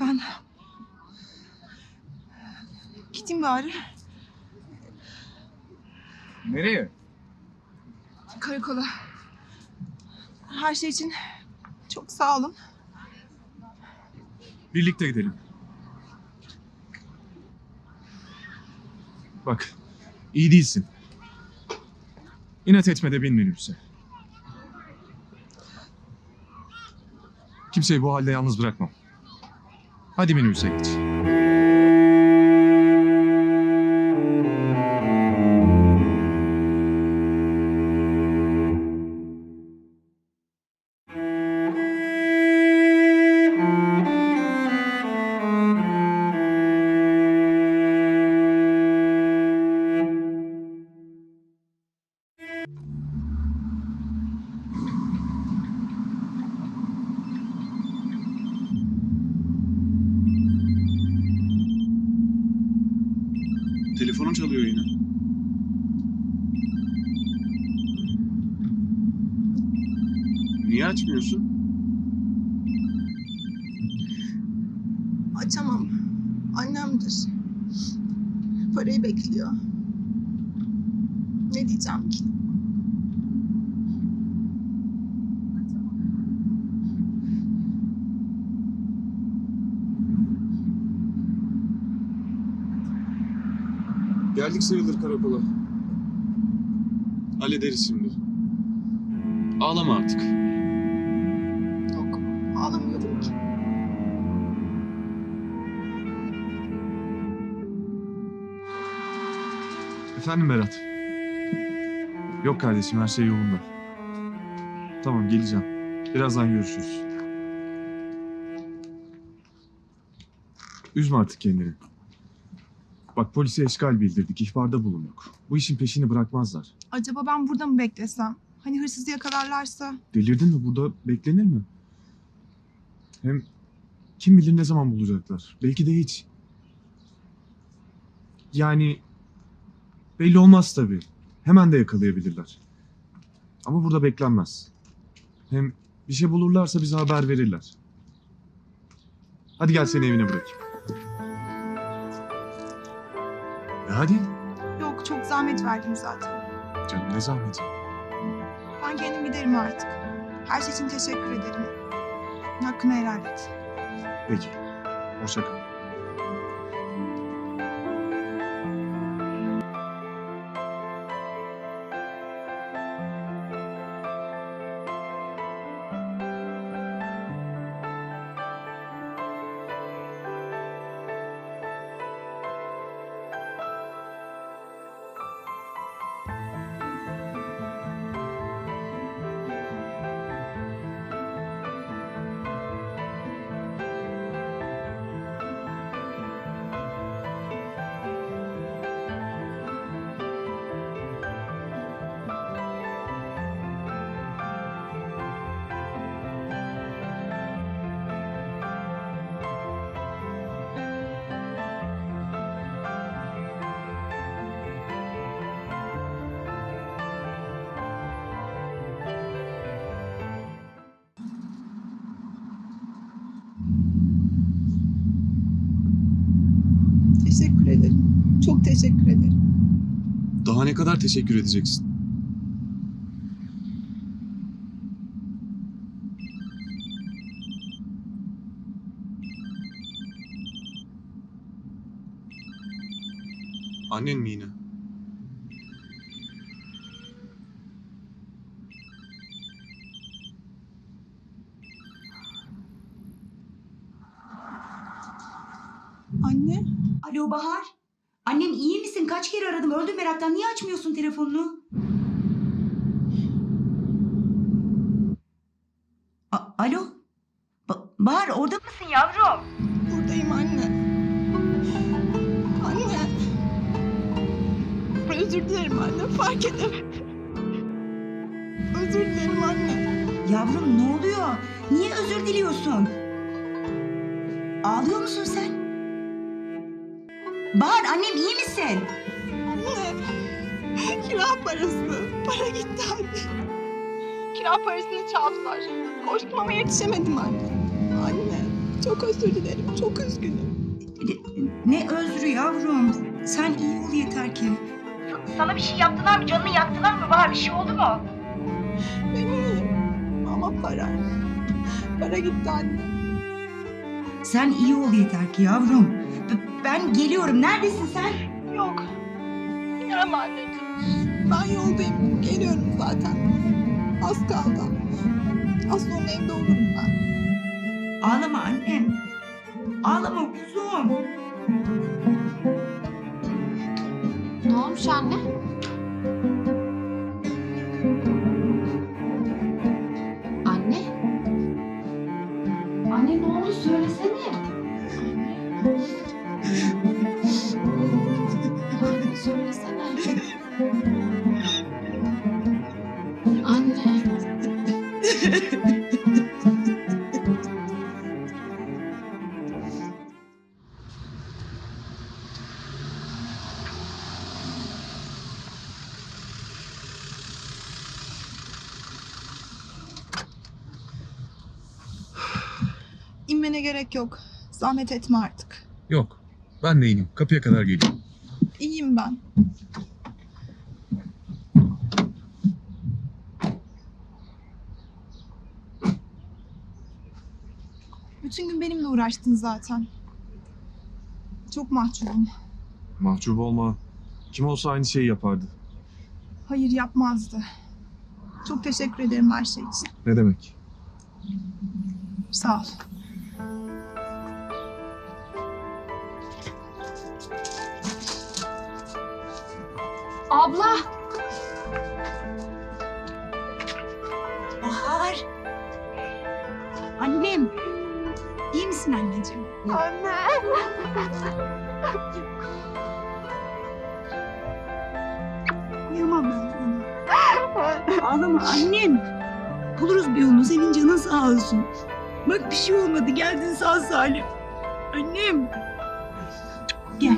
Ben... Gideyim bari. Nereye? Karakola. Her şey için çok sağ olun. Birlikte gidelim. Bak, iyi değilsin. İnat etme de bin minibüse. Kimseyi bu halde yalnız bırakmam. Hadi minibüse geç. Telefonun çalıyor yine. Niye açmıyorsun? Açamam. Annemdir. Parayı bekliyor. Ne diyeceğim ki? Geldik sayılır karakola. Hallederiz şimdi. Ağlama artık. Yok. Ağlamıyorum ki. Efendim Berat. Yok kardeşim her şey yolunda. Tamam geleceğim. Birazdan görüşürüz. Üzme artık kendini. Bak polise eşkal bildirdik, ihbarda bulunduk. Bu işin peşini bırakmazlar. Acaba ben burada mı beklesem? Hani hırsızı yakalarlarsa? Delirdin mi? Burada beklenir mi? Hem kim bilir ne zaman bulacaklar. Belki de hiç. Yani belli olmaz tabii. Hemen de yakalayabilirler. Ama burada beklenmez. Hem bir şey bulurlarsa bize haber verirler. Hadi gel seni evine bırakayım. E hadi. Yok çok zahmet verdim zaten. Canım ne zahmeti. Ben kendim giderim artık. Her şey için teşekkür ederim. Hakkını helal et. Peki. Hoşça kal. Çok teşekkür ederim. Daha ne kadar teşekkür edeceksin? Annen mi yine? Anne, Alo Bahar. Annem iyi misin? Kaç kere aradım. Öldüm meraktan. Niye açmıyorsun telefonunu? A- Alo? Ba- Bahar orada mısın yavrum? buradayım anne. Anne. Özür dilerim anne, fark edemedim. Özür dilerim anne. Yavrum ne oluyor? Niye özür diliyorsun? Ağlıyor musun sen? Bahar annem iyi misin? Anne. Kira parası. Para gitti anne. Kira parasını çaldılar. Koştum ama yetişemedim anne. Anne. Çok özür dilerim. Çok üzgünüm. Ne özrü yavrum. Sen iyi ol yeter ki. Sana bir şey yaptılar mı? Canını yaktılar mı? Var bir şey oldu mu? Ben iyiyim. Ama para. Para gitti anne. Sen iyi ol yeter ki yavrum. Ben geliyorum. Neredesin sen? Yok. Gelme anneciğim. Ben yoldayım. Geliyorum zaten. Az kaldı. Az sonra evde olurum ben. Ağlama annem. Ağlama kuzum. Ne olmuş? Anne? İnmene gerek yok. Zahmet etme artık. Yok. Ben de ineyim. Kapıya kadar geleyim. İyiyim ben. Bütün gün benimle uğraştın zaten. Çok mahcubum. Mahcup olma. Kim olsa aynı şeyi yapardı. Hayır yapmazdı. Çok teşekkür ederim her şey için. Ne demek? Sağ ol. Abla. Bahar. Annem. İyi misin anneciğim? Anne. Uyumam ben sana. Ağlama annem. Buluruz bir yolunu. Senin canın sağ olsun. Bak bir şey olmadı. Geldin sağ salim. Annem. Gel.